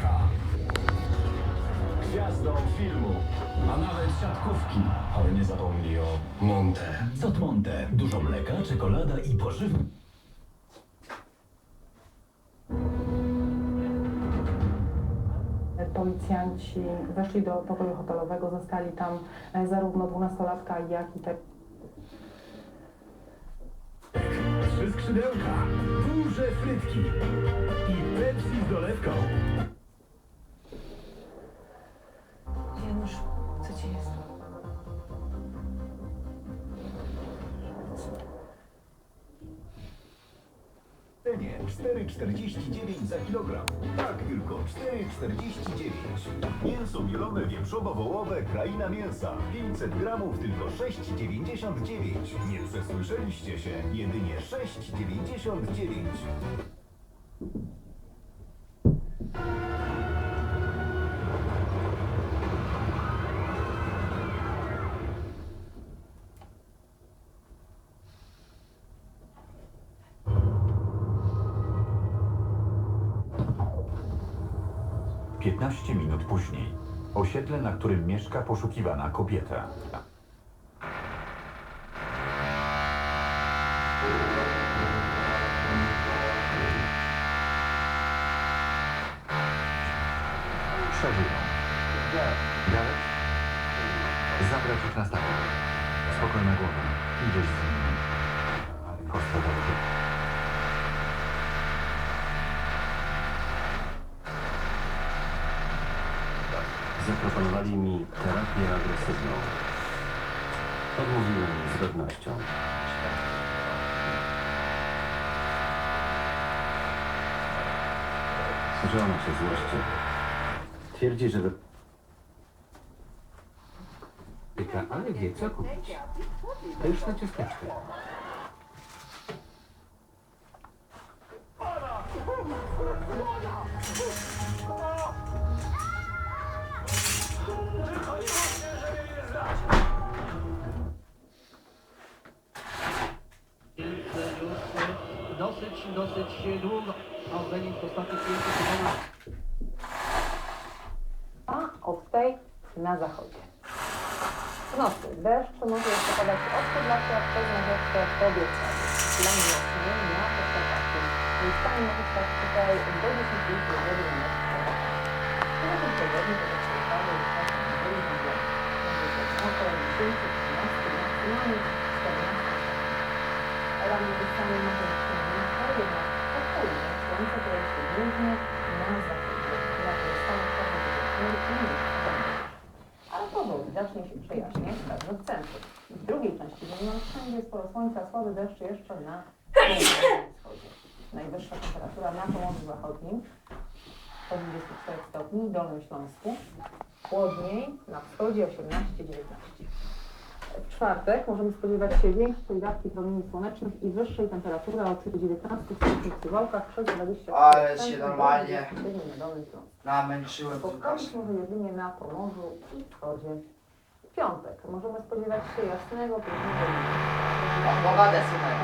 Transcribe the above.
K. Gwiazdą filmu, a nawet siatkówki. Ale nie zapomnij o Monte. Sot Monte. Dużo mleka, czekolada i pożywne. Policjanci weszli do pokoju hotelowego, zastali tam e, zarówno dwunastolatka, jak i te Trzy skrzydełka, duże frytki i Pepsi z dolewką. Cenie 4,49 za kilogram. Tak, tylko 4,49. Mięso mielone wieprzowo-wołowe Kraina Mięsa. 500 gramów, tylko 6,99. Nie przesłyszeliście się, jedynie 6,99. Piętnaście minut później. Osiedle, na którym mieszka poszukiwana kobieta. Przeżyją. Gareth? Zabrać ich na statek. Spokojna głowa. Idziesz z nimi. Prosto Zaproponowali mi terapię agresywną. Odmówiłem z pewnością. Żona się złości. Twierdzi, że... Pyta, ale wie co kupić. Pyszne ciasteczka. Dosyć, dosyć długo. Opening w ostatnich kilku sezonach. a tej na zachodzie. W nocy deszcz może jeszcze padać od podlasia, to może jeszcze obiecać. Dla nocny na Podkarpaciu. Miejscami może stać tutaj do 10 litrów wody na tym pogodnie około 10, 13, maksymalnie 14 Rano wystawy może być mniejsze, jednak od południa słońce się głównie na zachodzie. Na pozostałych stopach będzie mniej ale powoli zacznie się przejaśniać także w centrum. W drugiej części dnia wszędzie sporo słońca, słaby deszcz jeszcze na wschodzie. Najwyższa temperatura na Pomorzu Zachodnim to 24 stopni, w Dolnym Śląsku. Chłodniej na wschodzie 18-19. W czwartek możemy spodziewać się większej dawki promieni słonecznych i wyższej temperatury od 19 stopni w Suwałkach przez 20 Ale się normalnie namęczyłem Spotkać może jedynie na Pomorzu i wschodzie. W piątek możemy spodziewać się jasnego, pięknego dnia. Pogodę słuchaj.